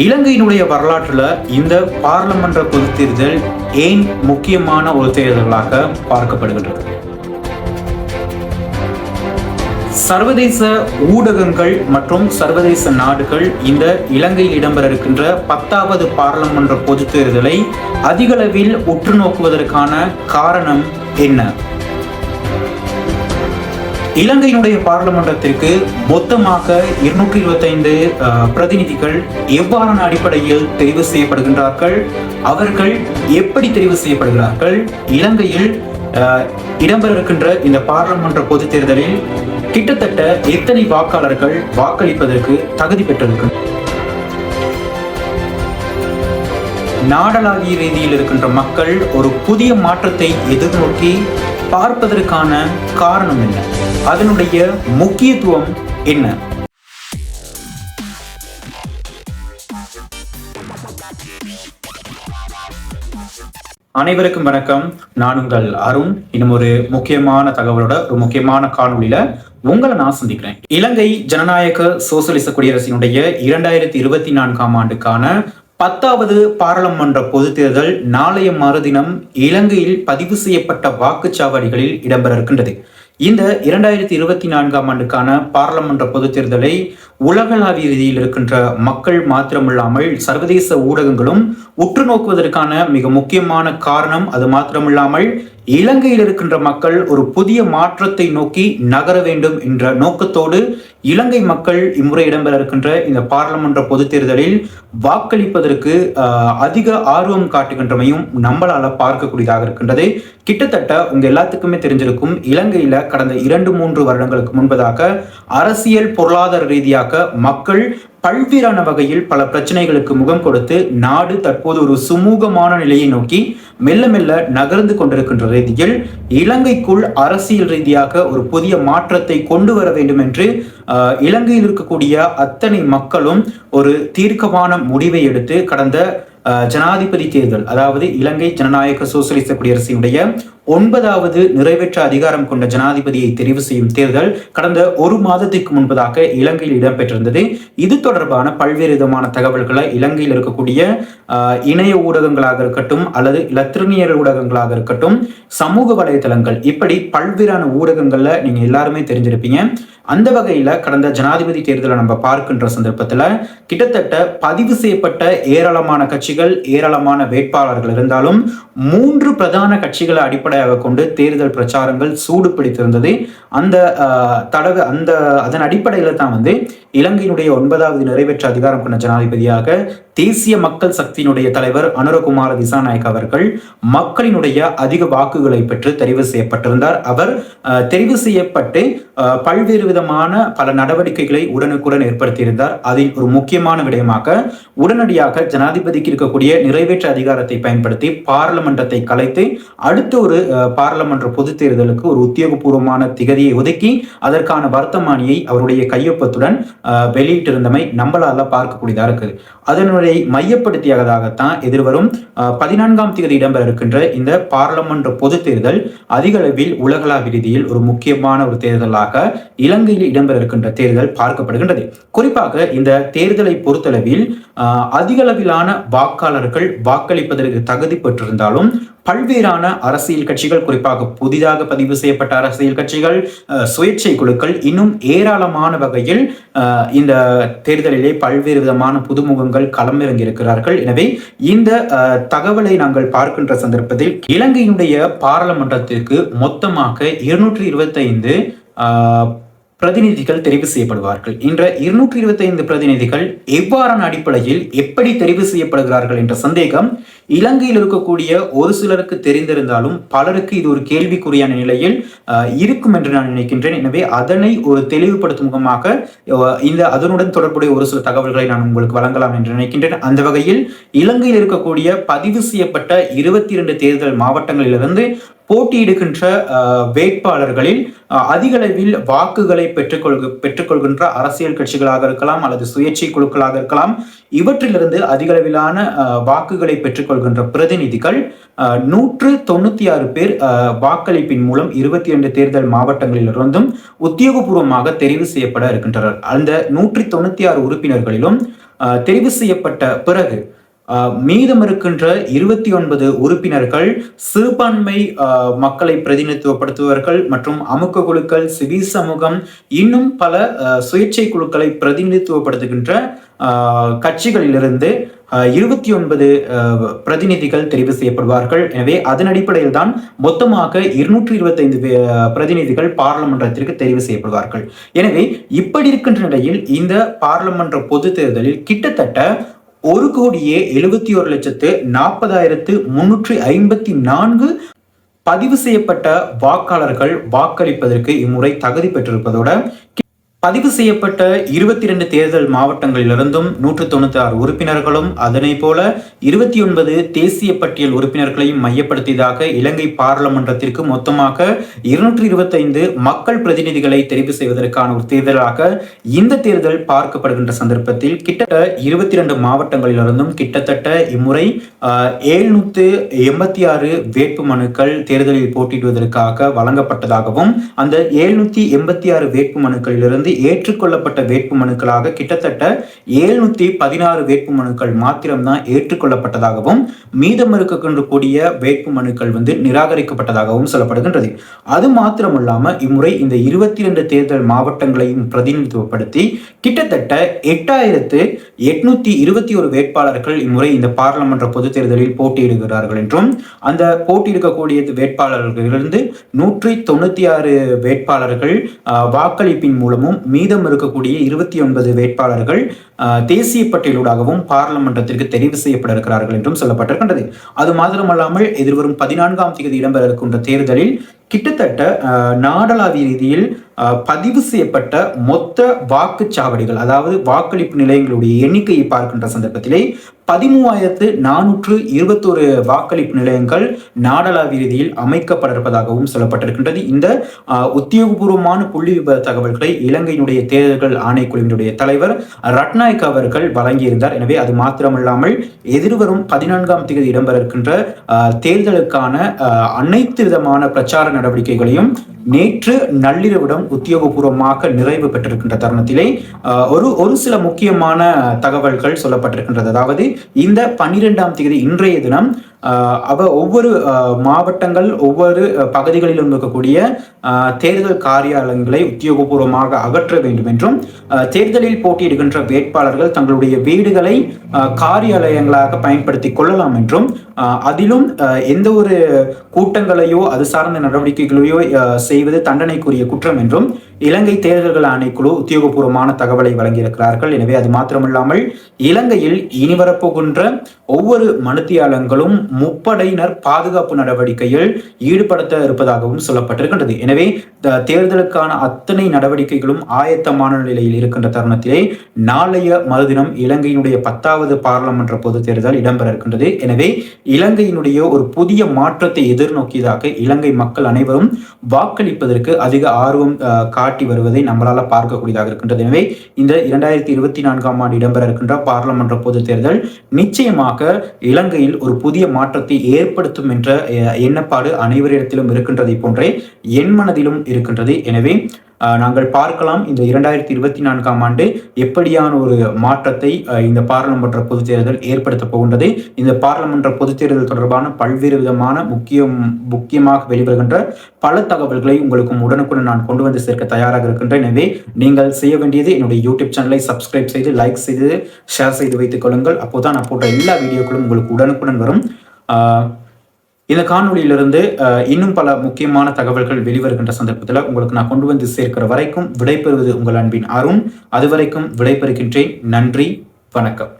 இலங்கையினுடைய வரலாற்றில் இந்த பாராளுமன்ற பொதுத்தேர்தல் ஏன் முக்கியமான ஒரு தேர்தலாக பார்க்கப்படுகின்றது? சர்வதேச ஊடகங்கள் மற்றும் சர்வதேச நாடுகள் இந்த இலங்கையில் இடம்பெற இருக்கின்ற பத்தாவது பாராளுமன்ற பொதுத்தேர்தலை அதிகளவில் உற்று நோக்குவதற்கான காரணம் என்ன? இலங்கையினுடைய பாராளுமன்றத்திற்கு மொத்தமாக இருநூற்றி இருபத்தைந்து பிரதிநிதிகள் எவ்வாறான அடிப்படையில் தெரிவு செய்யப்படுகின்றார்கள்? அவர்கள் எப்படி தெரிவு செய்யப்படுகிறார்கள்? இலங்கையில் இடம்பெற இருக்கின்ற இந்த பாராளுமன்ற பொதுத் தேர்தலில் கிட்டத்தட்ட எத்தனை வாக்காளர்கள் வாக்களிப்பதற்கு தகுதி பெற்றிருக்கின்றனர் நாடளாவிய ரீதியில் இருக்கின்ற மக்கள் ஒரு புதிய மாற்றத்தை எதிர்நோக்கி பார்ப்பதற்கான காரணம் என்ன அதனுடைய முக்கியத்துவம் என்ன? அனைவருக்கும் வணக்கம். நான் உங்கள் அருண். இன்னும் ஒரு முக்கியமான தகவலோட ஒரு முக்கியமான காணொலியில உங்களை நான் சந்திக்கிறேன். இலங்கை ஜனநாயக சோசலிச குடியரசினுடைய இரண்டாயிரத்தி இருபத்தி நான்காம் ஆண்டுக்கான பத்தாவது பாராளுமன்ற பொதுத் தேர்தல் நாளைய மறுதினம் இலங்கையில் பதிவு செய்யப்பட்ட வாக்குச்சாவடிகளில் இடம்பெற இருக்கின்றது இந்த இரண்டாயிரத்தி இருபத்தி நான்காம் ஆண்டுக்கான பாராளுமன்ற பொதுத் தேர்தலை உலகளாவிய ரீதியில் இருக்கின்ற மக்கள் மாத்திரமில்லாமல் சர்வதேச ஊடகங்களும் உற்று நோக்குவதற்கான மிக முக்கியமான காரணம் அது மாத்திரமில்லாமல் இலங்கையில் இருக்கின்ற மக்கள் ஒரு புதிய மாற்றத்தை நோக்கி நகர வேண்டும் என்ற நோக்கத்தோடு இலங்கை மக்கள் இம்முறை இடம்பெற இருக்கின்ற இந்த பாராளுமன்ற பொதுத் தேர்தலில் வாக்களிப்பதற்கு அதிக ஆர்வம் காட்டுகின்றமையும் நம்மளால பார்க்கக்கூடியதாக இருக்கின்றது. கிட்டத்தட்ட உங்க எல்லாத்துக்குமே தெரிஞ்சிருக்கும் இலங்கையில கடந்த இரண்டு மூன்று வருடங்களுக்கு முன்பதாக அரசியல் பொருளாதார ரீதியாக மக்கள் பல்வேறான வகையில் பல பிரச்சனைகளுக்கு முகம் கொடுத்து நாடு தற்போது ஒரு சுமூகமான நிலையை நோக்கி மெல்ல மெல்ல நகர்ந்து கொண்டிருக்கின்ற ரீதியில் இலங்கைக்குள் அரசியல் ரீதியாக ஒரு புதிய மாற்றத்தை கொண்டு வர வேண்டும் என்று ஆஹ், இலங்கையில் இருக்கக்கூடிய அத்தனை மக்களும் ஒரு தீர்க்கமான முடிவை எடுத்து கடந்த ஜனாதிபதி தேர்தல் அதாவது இலங்கை ஜனநாயக சோசியலிச குடியரசினுடைய ஒன்பதாவது நிறைவேற்ற அதிகாரம் கொண்ட ஜனாதிபதியை தெரிவு செய்யும் தேர்தல் கடந்த ஒரு மாதத்திற்கு முன்பதாக இலங்கையில் இடம்பெற்றிருந்தது. இது தொடர்பான பல்வேறு விதமான தகவல்களை இலங்கையில் இருக்கக்கூடிய ஆஹ், இணைய ஊடகங்களாக இருக்கட்டும் அல்லது இலத்திரனியர் ஊடகங்களாக இருக்கட்டும் சமூக வலைதளங்கள் இப்படி பல்வேறான ஊடகங்கள்ல நீங்க எல்லாருமே தெரிஞ்சிருப்பீங்க. அந்த வகையில கடந்த ஜனாதிபதி தேர்தலை நம்ம பார்க்கின்ற சந்தர்ப்பத்துல கிட்டத்தட்ட பதிவு செய்யப்பட்ட ஏராளமான கட்சிகள் ஏராளமான வேட்பாளர்கள் இருந்தாலும் மூன்று பிரதான கட்சிகளை அடிப்படை அடிப்படையாக கொண்டு தேர்தல் பிரச்சாரங்கள் சூடு பிடித்திருந்தது. அந்த தடவை அந்த அதன் அடிப்படையில தான் வந்து இலங்கையினுடைய ஒன்பதாவது நிறைவேற்ற அதிகாரம் கொண்ட ஜனாதிபதியாக தேசிய மக்கள் சக்தியினுடைய தலைவர் அனுரகுமார திசாநாயக் அவர்கள் மக்களினுடைய அதிக வாக்குகளை பெற்று தெரிவு செய்யப்பட்டிருந்தார். அவர் தெரிவு செய்யப்பட்டு பல்வேறு விதமான பல நடவடிக்கைகளை உடனுக்குடன் ஏற்படுத்தியிருந்தார். அதில் ஒரு முக்கியமான விடயமாக உடனடியாக ஜனாதிபதிக்கு இருக்கக்கூடிய நிறைவேற்ற அதிகாரத்தை பயன்படுத்தி பாராளுமன்றத்தை கலைத்து அடுத்த ஒரு பாராளுமன்ற பொது தேர்தலுக்கு ஒரு உத்தியோகபூர்வமான திகதியை ஒதுக்கி அதற்கான வர்த்தமானியை அவருடைய கையொப்பத்துடன் வெளியிட்டிருந்தமை நம்மளால பார்க்கக்கூடியதாக இருக்குது. அதனுடைய மையப்படுத்தியதாகத்தான் எதிர்வரும் பதினான்காம் தேதி இடம்பெற இருக்கின்ற இந்த பாராளுமன்ற பொது தேர்தல் அதிக அளவில் உலகளாவிய ரீதியில் ஒரு முக்கியமான ஒரு தேர்தலாக இலங்கையில் இடம்பெற இருக்கின்ற தேர்தல் பார்க்கப்படுகின்றது. குறிப்பாக இந்த தேர்தலை பொறுத்தளவில் அதிகளவிலான வாக்காளர்கள் வாக்களிப்பதற்கு தகுதி பெற்றிருந்தாலும் பல்வேறான அரசியல் கட்சிகள் குறிப்பாக புதிதாக பதிவு செய்யப்பட்ட அரசியல் கட்சிகள் சுயேட்சை குழுக்கள் இன்னும் ஏராளமான வகையில் இந்த தேர்தலிலே பல்வேறு விதமான புதுமுகங்கள் களமிறங்கி இருக்கிறார்கள் எனவே இந்த தகவலை நாங்கள் பார்க்கின்ற சந்தர்ப்பத்தில் இலங்கையினுடைய பாராளுமன்றத்திற்கு மொத்தமாக இருநூற்றி இருபத்தைந்து பிரதிநிதிகள் தெரிவு செய்யப்படுவார்கள். என்ற இருநூற்றி இருபத்தைந்து பிரதிநிதிகள் எவ்வாறான அடிப்படையில் எப்படி தெரிவு செய்யப்படுகிறார்கள் என்ற சந்தேகம் இலங்கையில் இருக்கக்கூடிய ஒரு சிலருக்கு தெரிந்திருந்தாலும் பலருக்கு இது ஒரு கேள்விக்குறியான நிலையில் இருக்கும் என்று நான் நினைக்கின்றேன். எனவே அதனை ஒரு தெளிவுபடுத்தும் முகமாக இந்த அதனுடன் தொடர்புடைய ஒரு சில தகவல்களை நான் உங்களுக்கு வழங்கலாம் என்று நினைக்கின்றேன். அந்த வகையில் இலங்கையில் இருக்கக்கூடிய பதிவு செய்யப்பட்ட இருபத்தி இரண்டு தேர்தல் மாவட்டங்களிலிருந்து போட்டியிடுகின்ற வேட்பாளர்களில் அதிகளவில் வாக்குகளை பெற்றுக்கொள்க பெற்றுக்கொள்கின்ற அரசியல் கட்சிகளாக இருக்கலாம் அல்லது சுயேட்சை குழுக்களாக இருக்கலாம். இவற்றிலிருந்து அதிகளவிலான அஹ், வாக்குகளை பெற்றுக்கொள்கின்ற பிரதிநிதிகள் அஹ், நூற்று தொண்ணூத்தி ஆறு பேர் அஹ், வாக்களிப்பின் மூலம் இருபத்தி இரண்டு தேர்தல் மாவட்டங்களிலிருந்தும் உத்தியோகபூர்வமாக தெரிவு செய்யப்பட இருக்கின்றனர். அந்த நூற்றி தொண்ணூத்தி ஆறு உறுப்பினர்களிலும் தெரிவு செய்யப்பட்ட பிறகு மீதம் இருக்கின்ற இருபத்தி ஒன்பது உறுப்பினர்கள் சிறுபான்மை மக்களை பிரதிநிதித்துவப்படுத்துவர்கள் மற்றும் அமுக்க குழுக்கள் சிவில் சமூகம் இன்னும் பல சுயேட்சை குழுக்களை பிரதிநிதித்துவப்படுத்துகின்ற கட்சிகளிலிருந்து இருபத்தி ஒன்பது பிரதிநிதிகள் தெரிவு செய்யப்படுவார்கள். எனவே அதன் அடிப்படையில் தான் மொத்தமாக இருநூற்றி இருபத்தி ஐந்து பிரதிநிதிகள் பாராளுமன்றத்திற்கு தெரிவு செய்யப்படுவார்கள். எனவே இப்படி இருக்கின்ற நிலையில் இந்த பாராளுமன்ற பொது தேர்தலில் கிட்டத்தட்ட ஒரு கோடியே எழுபத்தி ஒரு லட்சத்து நாற்பதாயிரத்து முன்னூற்றி ஐம்பத்தி நான்கு பதிவு செய்யப்பட்ட வாக்காளர்கள் வாக்களிப்பதற்கு இம்முறை தகுதி பெற்றிருப்பதோட பதிவு செய்யப்பட்ட இருபத்தி இரண்டு தேர்தல் மாவட்டங்களிலிருந்தும் நூற்று தொண்ணூத்தி ஆறு உறுப்பினர்களும் அதனை போல இருபத்தி ஒன்பது தேசிய பட்டியல் உறுப்பினர்களையும் மையப்படுத்தியதாக இலங்கை பாராளுமன்றத்திற்கு மொத்தமாக இருநூற்றி இருபத்தைந்து மக்கள் பிரதிநிதிகளை தெரிவு செய்வதற்கான ஒரு தேர்தலாக இந்த தேர்தல் பார்க்கப்படுகின்ற சந்தர்ப்பத்தில் கிட்டத்தட்ட இருபத்தி இரண்டு மாவட்டங்களிலிருந்தும் கிட்டத்தட்ட இம்முறை எழுநூத்து எண்பத்தி ஆறு வேட்பு மனுக்கள் தேர்தலில் போட்டியிடுவதற்காக வழங்கப்பட்டதாகவும் அந்த எழுநூத்தி எண்பத்தி ஆறு வேட்பு மனுக்களிலிருந்து ஏற்றுக்கொள்ளப்பட்ட வேட்புமனுக்களாக கிட்டத்தட்ட எழுநூத்தி பதினாறு வேட்புமனுக்கள் மாத்திரம்தான் ஏற்றுக்கொள்ளப்பட்டதாகவும் மீதம் இருக்கக்கூடிய கூடிய வந்து நிராகரிக்கப்பட்டதாகவும் சொல்லப்படுகின்றது. அது மாத்திரமல்லாம இம்முறை இந்த இருபத்தி இரண்டு தேர்தல் மாவட்டங்களையும் பிரதிநிதித்துவப்படுத்தி கிட்டத்தட்ட எட்டாயிரத்து எட்நூத்தி இருபத்தி ஒரு வேட்பாளர்கள் இம்முறை இந்த பாராளுமன்ற பொது தேர்தலில் போட்டியிடுகிறார்கள் என்றும் அந்த போட்டியிடக்கூடிய வேட்பாளர்களிலிருந்து நூற்றி தொண்ணூத்தி ஆறு வேட்பாளர்கள் வாக்களிப்பின் மூலமும் மீதம் இருக்கக்கூடிய இருபத்தி ஒன்பது வேட்பாளர்கள் தேசிய பட்டியலூடாகவும் பாராளுமன்றத்திற்கு தெரிவு செய்யப்பட இருக்கிறார்கள் என்றும் சொல்லப்பட்டிருக்கின்றது. அது மாத்திரமல்லாமல் எதிர்வரும் பதினான்காம் தேதி இடம்பெற இருக்கின்ற தேர்தலில் கிட்டத்தட்ட நாடளாவிய ரீதியில் பதிவு செய்யப்பட்ட மொத்த வாக்குச்சாவடிகள் அதாவது வாக்களிப்பு நிலையங்களுடைய எண்ணிக்கையை பார்க்கின்ற சந்தர்ப்பத்திலே பதிமூவாயிரத்து நானூற்று இருபத்தோரு வாக்களிப்பு நிலையங்கள் நாடளாவிய ரீதியில் அமைக்கப்பட இருப்பதாகவும் சொல்லப்பட்டிருக்கின்றது. இந்த உத்தியோகபூர்வமான புள்ளி விபர தகவல்களை இலங்கையினுடைய தேர்தல்கள் ஆணைக்குழுவினுடைய தலைவர் ரட்நாயக் அவர்கள் வழங்கியிருந்தார். எனவே அது மாத்திரமல்லாமல் எதிர்வரும் பதினான்காம் தேதி இடம்பெற இருக்கின்ற தேர்தலுக்கான அனைத்து விதமான பிரச்சார நடவடிக்கைகளையும் நேற்று நள்ளிரவிடம் உத்தியோகபூர்வமாக நிறைவு பெற்றிருக்கின்ற தருணத்திலே ஒரு ஒரு சில முக்கியமான தகவல்கள் சொல்லப்பட்டிருக்கின்றது. அதாவது இந்த பன்னிரெண்டாம் தேதி இன்றைய தினம் அவ ஒவ்வொரு மாவட்டங்கள் ஒவ்வொரு பகுதிகளிலும் இருக்கக்கூடிய தேர்தல் காரியாலயங்களை உத்தியோகபூர்வமாக அகற்ற வேண்டும் என்றும் தேர்தலில் போட்டியிடுகின்ற வேட்பாளர்கள் தங்களுடைய வீடுகளை காரியாலயங்களாக பயன்படுத்தி கொள்ளலாம் என்றும் அதிலும் எந்த ஒரு கூட்டங்களையோ அது சார்ந்த நடவடிக்கைகளையோ செய்வது தண்டனைக்குரிய குற்றம் என்றும் இலங்கை தேர்தல்கள் ஆணைக்குழு உத்தியோகபூர்வமான தகவலை வழங்கியிருக்கிறார்கள். எனவே அது மாத்திரமில்லாமல் இலங்கையில் இனி வரப்போகின்ற ஒவ்வொரு மனுத்தியாளங்களும் முப்படையினர் பாதுகாப்பு நடவடிக்கையில் ஈடுபடுத்த இருப்பதாகவும் சொல்லப்பட்டிருக்கின்றது. எனவே தேர்தலுக்கான அத்தனை நடவடிக்கைகளும் ஆயத்தமான நிலையில் இருக்கின்ற தருணத்திலே நாளைய மறுதினம் இலங்கையினுடைய பத்தாவது பாராளுமன்ற பொது தேர்தல் இடம்பெற இருக்கின்றது. எனவே இலங்கையினுடைய ஒரு புதிய மாற்றத்தை எதிர்நோக்கியதாக இலங்கை மக்கள் அனைவரும் வாக்களிப்பதற்கு அதிக ஆர்வம் காட்டி வருவதை நம்மளால பார்க்கக்கூடியதாக இருக்கின்றது. எனவே இந்த இரண்டாயிரத்தி இருபத்தி நான்காம் ஆண்டு இடம்பெற இருக்கின்ற பாராளுமன்ற பொது தேர்தல் நிச்சயமாக இலங்கையில் ஒரு புதிய மாற்றத்தை ஏற்படுத்தும் என்ற எண்ணப்பாடு அனைவரிடத்திலும் இருக்கின்றதை போன்றே என் மனதிலும் இருக்கின்றது. எனவே நாங்கள் பார்க்கலாம் இந்த இரண்டாயிரத்தி இருபத்தி நான்காம் ஆண்டு எப்படியான ஒரு மாற்றத்தை இந்த பாராளுமன்ற பொதுத் தேர்தல் ஏற்படுத்த போகின்றது. இந்த பாராளுமன்ற பொதுத் தேர்தல் தொடர்பான பல்வேறு விதமான முக்கியம் முக்கியமாக வெளிவருகின்ற பல தகவல்களை உங்களுக்கு உடனுக்குடன் நான் கொண்டு வந்து சேர்க்க தயாராக இருக்கின்றேன். எனவே நீங்கள் செய்ய வேண்டியது என்னுடைய யூடியூப் சேனலை சப்ஸ்கிரைப் செய்து லைக் செய்து ஷேர் செய்து வைத்துக் கொள்ளுங்கள். அப்போதான் நான் போட்ட எல்லா வீடியோக்களும் உங்களுக்கு உடனுக்குடன் வரும். இந்த காணொலியிலிருந்து இன்னும் பல முக்கியமான தகவல்கள் வெளிவருகின்ற சந்தர்ப்பத்தில் உங்களுக்கு நான் கொண்டு வந்து சேர்க்கிற வரைக்கும் விடைபெறுவது உங்கள் அன்பின் அருண். அதுவரைக்கும் விடைபெறுகின்றேன். நன்றி. வணக்கம்.